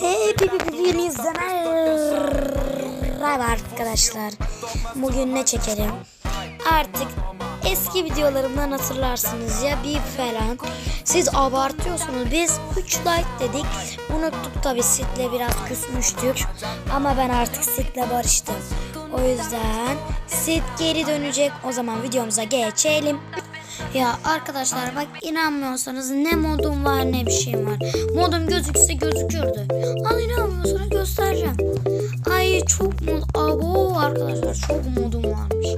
Hepinizden merhaba arkadaşlar. Bugün ne çekelim? Artık eski videolarımdan hatırlarsınız ya bir falan. Siz abartıyorsunuz. Biz 3 like dedik. Unuttuk tabi Sid'le biraz küsmüştük. Ama ben artık Sid'le barıştım. O yüzden Sid geri dönecek. O zaman videomuza geçelim. Ya arkadaşlar bak inanmıyorsanız ne modum var ne bir şeyim var. Modum gözükse gözükürdü. Al inanmıyorsanız göstereceğim. Ay çok mod... Abo arkadaşlar çok modum varmış.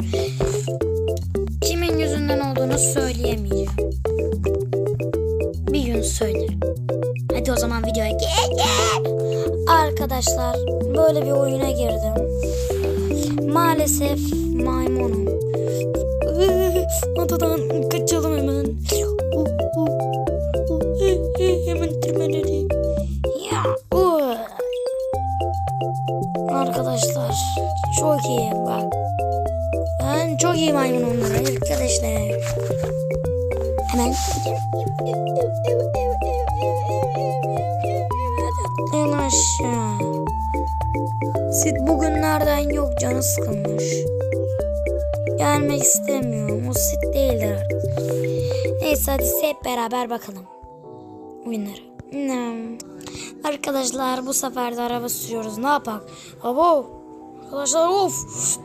Kimin yüzünden olduğunu söyleyemeyeceğim. Bir gün söylerim. Hadi o zaman videoya gel Arkadaşlar böyle bir oyuna girdim. Maalesef maymunum. Adadan kaçalım hemen. Uh, uh, Hemen tırmanalım. Ya. Arkadaşlar çok iyi bak. Ben çok iyi maymunum arkadaşlar. Hemen en aşağı. Sid bugünlerden yok canı sıkılmış. Gelmek istemiyorum. Sid değildir artık. Neyse hadi hep beraber bakalım. Oyunları. Hmm. Arkadaşlar bu sefer de araba sürüyoruz. Ne yapak? Abo. Arkadaşlar of.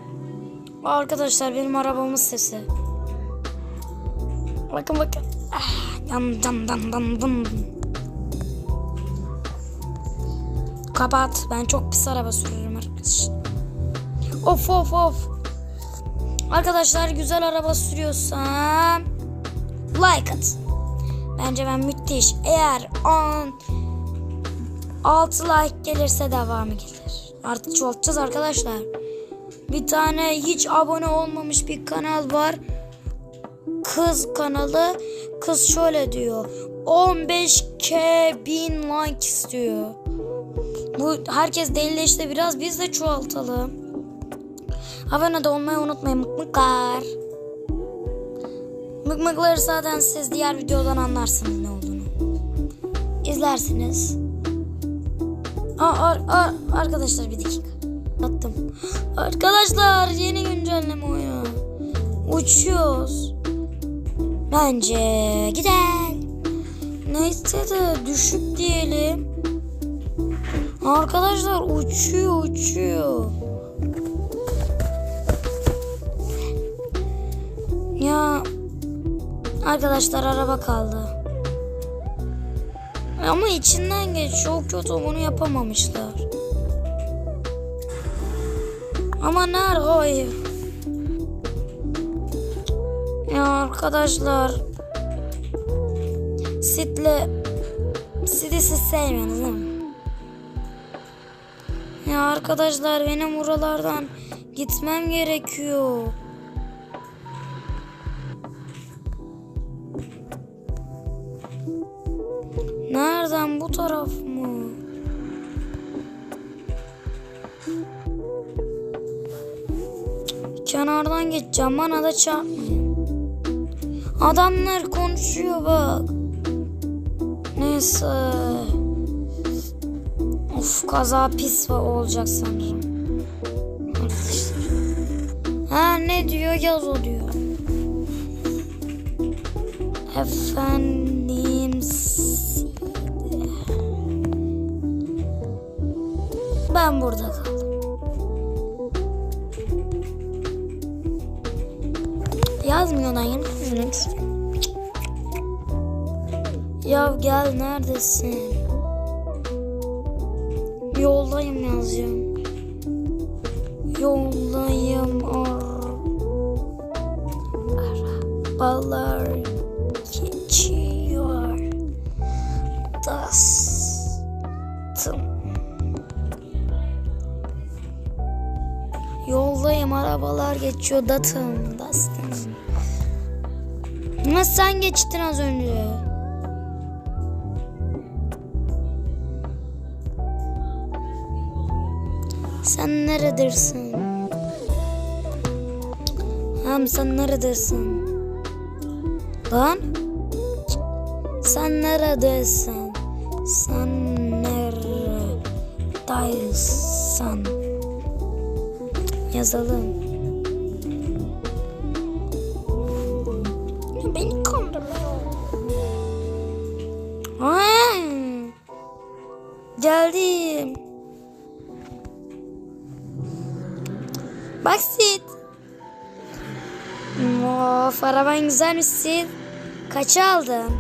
Arkadaşlar benim arabamın sesi. Bakın bakın. Ah, dan dan dan dan dan. Kapat. Ben çok pis araba sürüyorum arkadaşlar. Of of of. Arkadaşlar güzel araba sürüyorsam like at. Bence ben müthiş. Eğer 10 6 like gelirse devamı gelir. Artık çoğaltacağız arkadaşlar. Bir tane hiç abone olmamış bir kanal var. Kız kanalı. Kız şöyle diyor. 15k bin like istiyor. Bu herkes delileşti biraz biz de çoğaltalım. Abone de olmayı unutmayın mıkmıklar. Mıkmıkları zaten siz diğer videodan anlarsınız ne olduğunu. İzlersiniz. Aa, ar- ar- arkadaşlar bir dakika. Attım. Arkadaşlar yeni güncelleme oyunu. Uçuyoruz. Bence gidelim. Neyse de düşük diyelim. Arkadaşlar uçuyor uçuyor. Ya arkadaşlar araba kaldı. Ama içinden geç çok kötü bunu yapamamışlar. Ama nerede hayır. Ya arkadaşlar Sid'le Sid'i siz sevmiyorsunuz değil mi? Ya arkadaşlar benim buralardan gitmem gerekiyor. Taraf mı? Kenardan geçeceğim bana da çarpmayın. Adamlar konuşuyor bak. Neyse. Of kaza pis olacak sanırım. Ha ne diyor yaz o diyor. Efendim Ben burada kaldım. Yazmıyor lan yine. Ya gel neredesin? Yoldayım yazacağım. Yoldayım ar arabalar geçiyor. Dastım. Arabalar geçiyor datım dastım. Ama sen geçtin az önce. Sen neredesin? Hem sen neredesin? Lan? Sen neredesin? Sen neredesin? Yazalım. Araban güzelmiş Sid. Kaç aldın?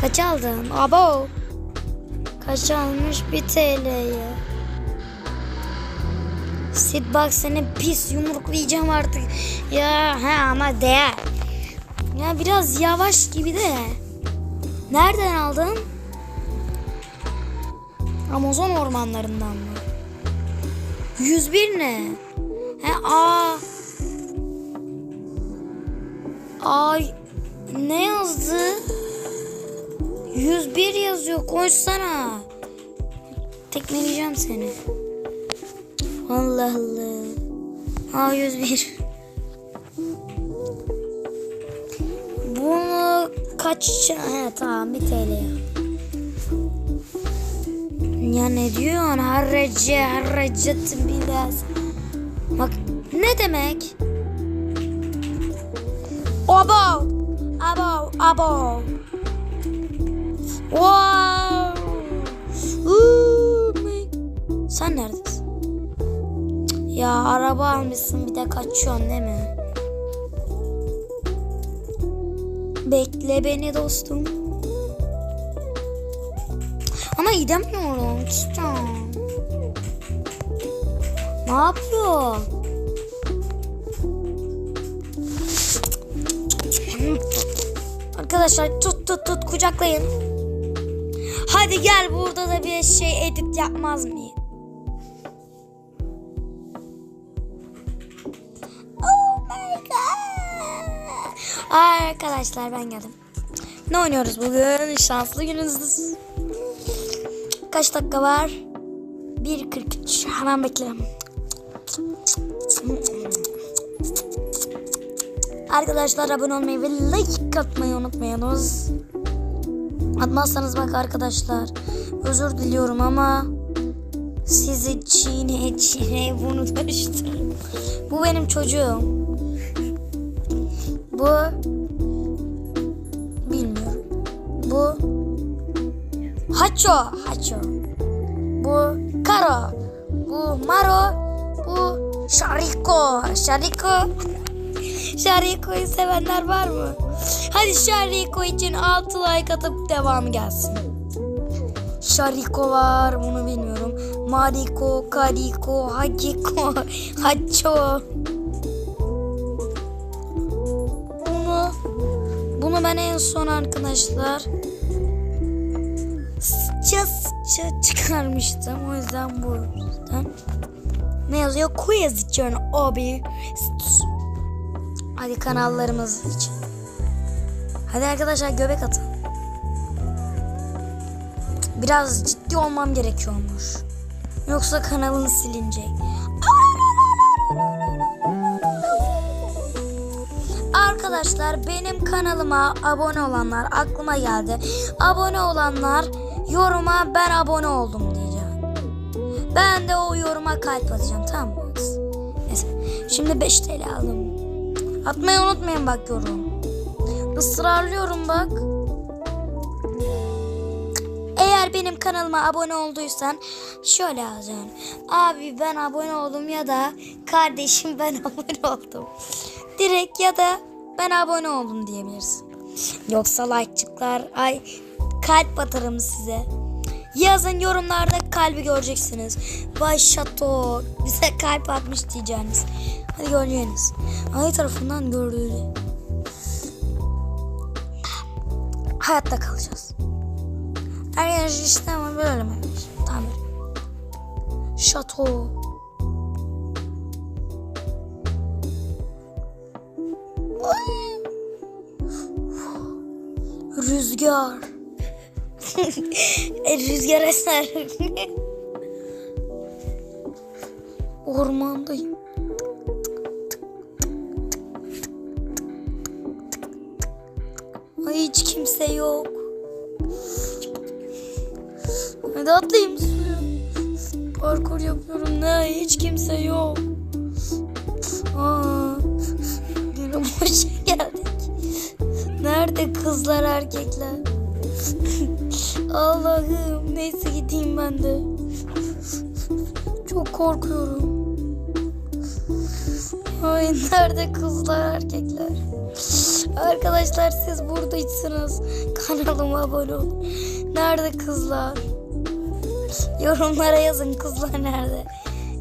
Kaç aldın? Abo. Kaç almış? Bir TL'ye. Sid bak seni pis yumruklayacağım artık. Ya he ama değer. Ya biraz yavaş gibi de. Nereden aldın? Amazon ormanlarından mı? 101 ne? He aa. Ay ne yazdı? 101 yazıyor. Koşsana. Tekmeleyeceğim seni. Allah Allah. Aa 101. Bunu kaç... He tamam bir TL. Ya ne diyorsun? Harrace, harracet biraz. Bak ne demek? Abo, abo, abo. Wow. Sen neredesin? Ya araba almışsın bir de kaçıyorsun değil mi? Bekle beni dostum. Ama gidemiyorum. Cidden. Ne yapıyor? Arkadaşlar tut tut tut kucaklayın. Hadi gel burada da bir şey edit yapmaz mıyım? Oh my god. Arkadaşlar ben geldim. Ne oynuyoruz bugün? Şanslı gününüz. Kaç dakika var? 1.43. Hemen beklerim. Arkadaşlar abone olmayı ve like atmayı unutmayınız. Atmazsanız bak arkadaşlar. Özür diliyorum ama sizi çiğne çiğne bunu dönüştürürüm. Bu benim çocuğum. Bu bilmiyorum. Bu Haço, Haço. Bu Karo. Bu Maro. Bu Şariko. Şariko. Şariko'yu sevenler var mı? Hadi Şariko için 6 like atıp devamı gelsin. Şariko var bunu bilmiyorum. Mariko, Kariko, Haciko, Haço. Bunu bunu ben en son arkadaşlar sıça sıça çıkarmıştım. O yüzden bu yüzden. Ne yazıyor? Question abi. Hadi kanallarımız için. Hadi arkadaşlar göbek atın. Biraz ciddi olmam gerekiyormuş. Yoksa kanalın silinecek. Arkadaşlar benim kanalıma abone olanlar aklıma geldi. Abone olanlar yoruma ben abone oldum diyeceğim. Ben de o yoruma kalp atacağım tamam mı? Neyse. Şimdi 5 TL aldım. Atmayı unutmayın bak yorum. Israrlıyorum bak. Eğer benim kanalıma abone olduysan şöyle yazacaksın. Abi ben abone oldum ya da kardeşim ben abone oldum. Direkt ya da ben abone oldum diyebilirsin. Yoksa like'cıklar ay kalp atarım size. Yazın yorumlarda kalbi göreceksiniz. Vay şato bize kalp atmış diyeceğiniz. Hadi göreceğiniz. Ay tarafından gördüğünü. Hayatta kalacağız. Yer işte ama böyle mi? Tamam. Şato. Rüzgar. e, rüzgar eser. Ormandayım. Kimse yok. Hadi atlayayım. Parkur yapıyorum. Ne? Hiç kimse yok. Aa, yine boşa geldik. Nerede kızlar erkekler? Allah'ım neyse gideyim ben de. Çok korkuyorum. Ay nerede kızlar erkekler? Arkadaşlar siz buradaysanız kanalıma abone olun. Nerede kızlar? Yorumlara yazın kızlar nerede?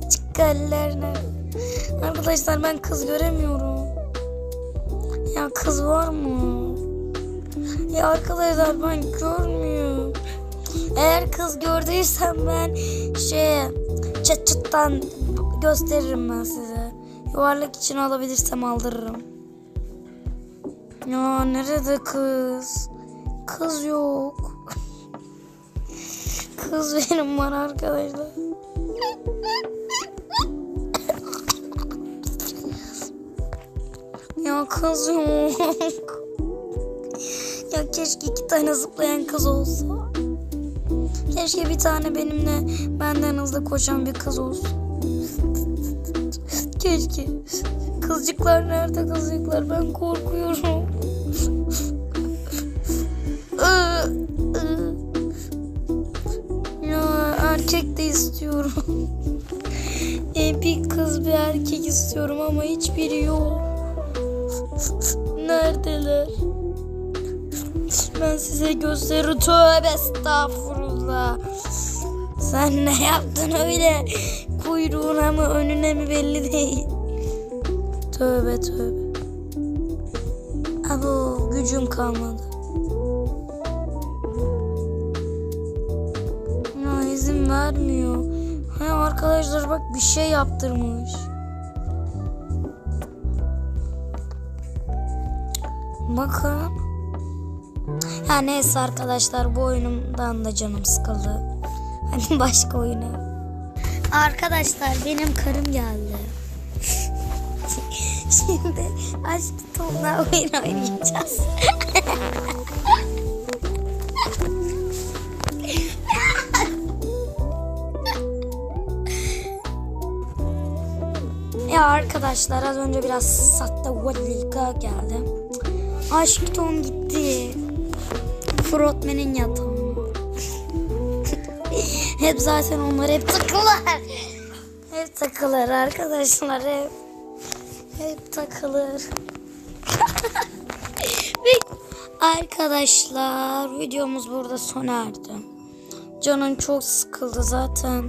Çıkarlar nerede? Arkadaşlar ben kız göremiyorum. Ya kız var mı? Ya arkadaşlar ben görmüyorum. Eğer kız gördüysem ben şey çat çattan gösteririm ben size. Yuvarlak için alabilirsem aldırırım. Ya nerede kız? Kız yok. Kız benim var arkadaşlar. Ya kız yok. Ya keşke iki tane zıplayan kız olsa. Keşke bir tane benimle benden hızlı koşan bir kız olsun. Keşke. Kızcıklar nerede kızcıklar? Ben korkuyorum. Ya erkek de istiyorum. E, bir kız bir erkek istiyorum ama hiçbiri yok. Neredeler? Ben size gösteririm. Tövbe estağfurullah. Sen ne yaptın öyle? Kuyruğuna mı önüne mi belli değil. Tövbe tövbe. Abo gücüm kalmadı. Vermiyor. Ha arkadaşlar bak bir şey yaptırmış. Bakın. Ya neyse arkadaşlar bu oyunumdan da canım sıkıldı. Hadi başka oyuna. Arkadaşlar benim karım geldi. Şimdi aşk tonla oyun oynayacağız. arkadaşlar az önce biraz satta vodka geldi. Aşk ton gitti. Frotman'in yatağı. hep zaten onlar hep takılır. Hep takılır arkadaşlar hep. Hep takılır. Arkadaşlar videomuz burada sona erdi. Canım çok sıkıldı zaten.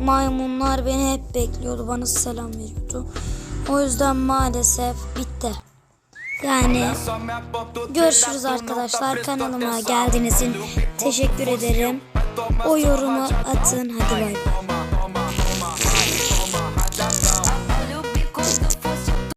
Maymunlar beni hep bekliyordu. Bana selam veriyordu. O yüzden maalesef bitti. Yani görüşürüz arkadaşlar. Kanalıma geldiğiniz için teşekkür ederim. O yorumu atın. Hadi bay bay.